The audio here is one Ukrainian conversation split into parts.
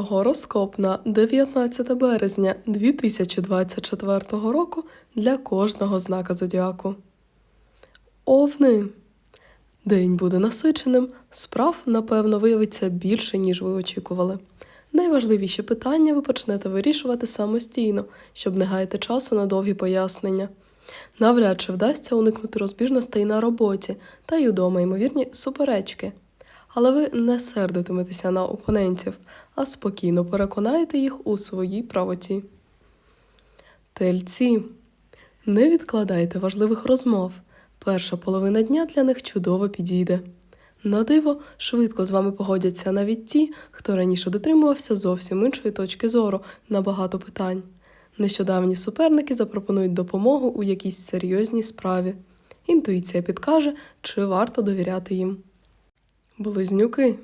Гороскоп на 19 березня 2024 року для кожного знака зодіаку. Овни. День буде насиченим, справ, напевно, виявиться більше, ніж ви очікували. Найважливіші питання ви почнете вирішувати самостійно, щоб не гаяти часу на довгі пояснення. Навряд чи вдасться уникнути розбіжностей на роботі та й удома ймовірні суперечки. Але ви не сердитиметеся на опонентів, а спокійно переконаєте їх у своїй правоті. Тельці. Не відкладайте важливих розмов. Перша половина дня для них чудово підійде. На диво, швидко з вами погодяться навіть ті, хто раніше дотримувався зовсім іншої точки зору на багато питань. Нещодавні суперники запропонують допомогу у якійсь серйозній справі. Інтуїція підкаже, чи варто довіряти їм. Близнюки.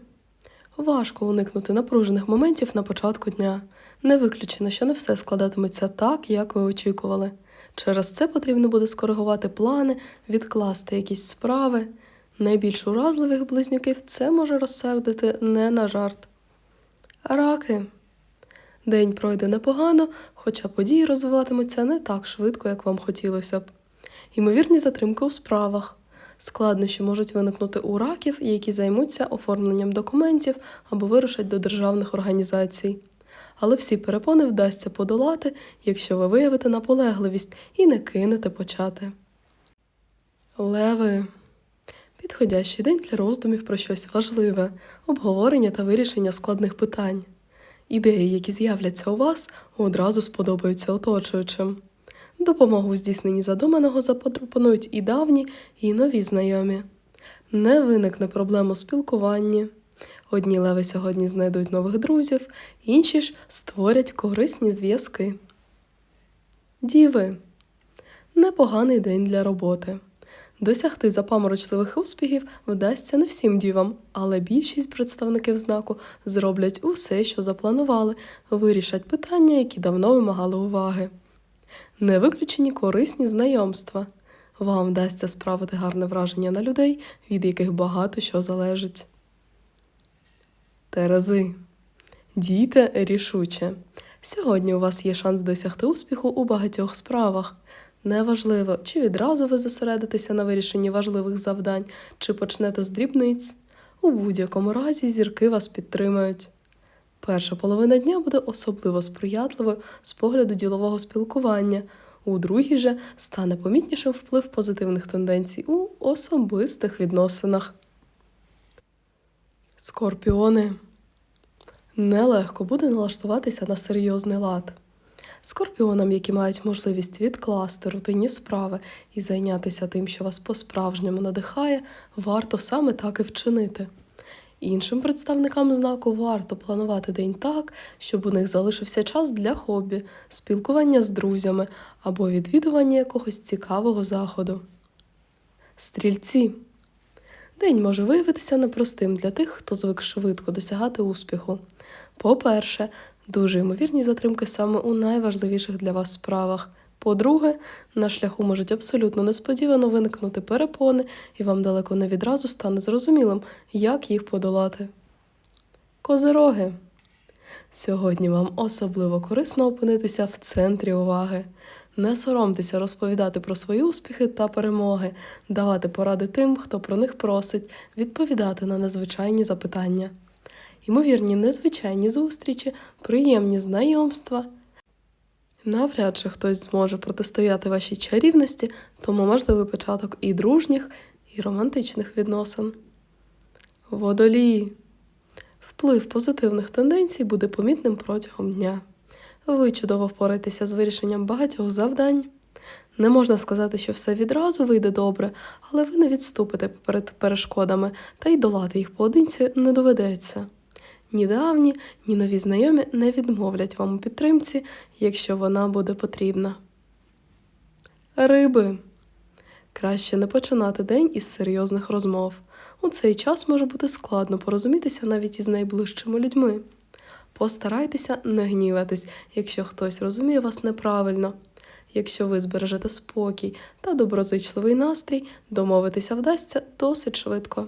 Важко уникнути напружених моментів на початку дня. Не виключено, що не все складатиметься так, як ви очікували. Через це потрібно буде скоригувати плани, відкласти якісь справи. Найбільш уразливих близнюків це може розсердити не на жарт. Раки. День пройде непогано, хоча події розвиватимуться не так швидко, як вам хотілося б. Ймовірні затримки у справах. Складнощі можуть виникнути у раків, які займуться оформленням документів або вирушать до державних організацій. Але всі перепони вдасться подолати, якщо ви виявите наполегливість і не кинете почати. Леви. Підходящий день для роздумів про щось важливе, обговорення та вирішення складних питань. Ідеї, які з'являться у вас, одразу сподобаються оточуючим. Допомогу у здійсненні задуманого запропонують і давні, і нові знайомі. Не виникне проблем у спілкуванні. Одні леви сьогодні знайдуть нових друзів, інші ж створять корисні зв'язки. Діви. Непоганий день для роботи. Досягти запаморочливих успіхів вдасться не всім дівам, але більшість представників знаку зроблять усе, що запланували, вирішать питання, які давно вимагали уваги. Не виключені корисні знайомства. Вам вдасться справити гарне враження на людей, від яких багато що залежить. Терези. Дійте рішуче. Сьогодні у вас є шанс досягти успіху у багатьох справах. Неважливо, чи відразу ви зосередитеся на вирішенні важливих завдань, чи почнете з дрібниць. У будь-якому разі зірки вас підтримають. Перша половина дня буде особливо сприятливою з погляду ділового спілкування. У другій же стане помітнішим вплив позитивних тенденцій у особистих відносинах. Скорпіони. Нелегко буде налаштуватися на серйозний лад. Скорпіонам, які мають можливість відкласти рутинні справи і зайнятися тим, що вас по-справжньому надихає, варто саме так і вчинити. Іншим представникам знаку варто планувати день так, щоб у них залишився час для хобі, спілкування з друзями або відвідування якогось цікавого заходу. Стрільці. День може виявитися непростим для тих, хто звик швидко досягати успіху. По-перше, дуже ймовірні затримки саме у найважливіших для вас справах. По-друге, на шляху можуть абсолютно несподівано виникнути перепони, і вам далеко не відразу стане зрозумілим, як їх подолати. Козироги. Сьогодні вам особливо корисно опинитися в центрі уваги. Не соромтеся розповідати про свої успіхи та перемоги, давати поради тим, хто про них просить, відповідати на незвичайні запитання. Ймовірні незвичайні зустрічі, приємні знайомства. Навряд чи хтось зможе протистояти вашій чарівності, тому можливий початок і дружніх, і романтичних відносин. Водолії. Вплив позитивних тенденцій буде помітним протягом дня. Ви чудово впораєтеся з вирішенням багатьох завдань. Не можна сказати, що все відразу вийде добре, але ви не відступите перед перешкодами, та й долати їх поодинці не доведеться. Ні давні, ні нові знайомі не відмовлять вам у підтримці, якщо вона буде потрібна. Риби. Краще не починати день із серйозних розмов. У цей час може бути складно порозумітися навіть із найближчими людьми. Постарайтеся не гніватись, якщо хтось розуміє вас неправильно. Якщо ви збережете спокій та доброзичливий настрій, домовитися вдасться досить швидко.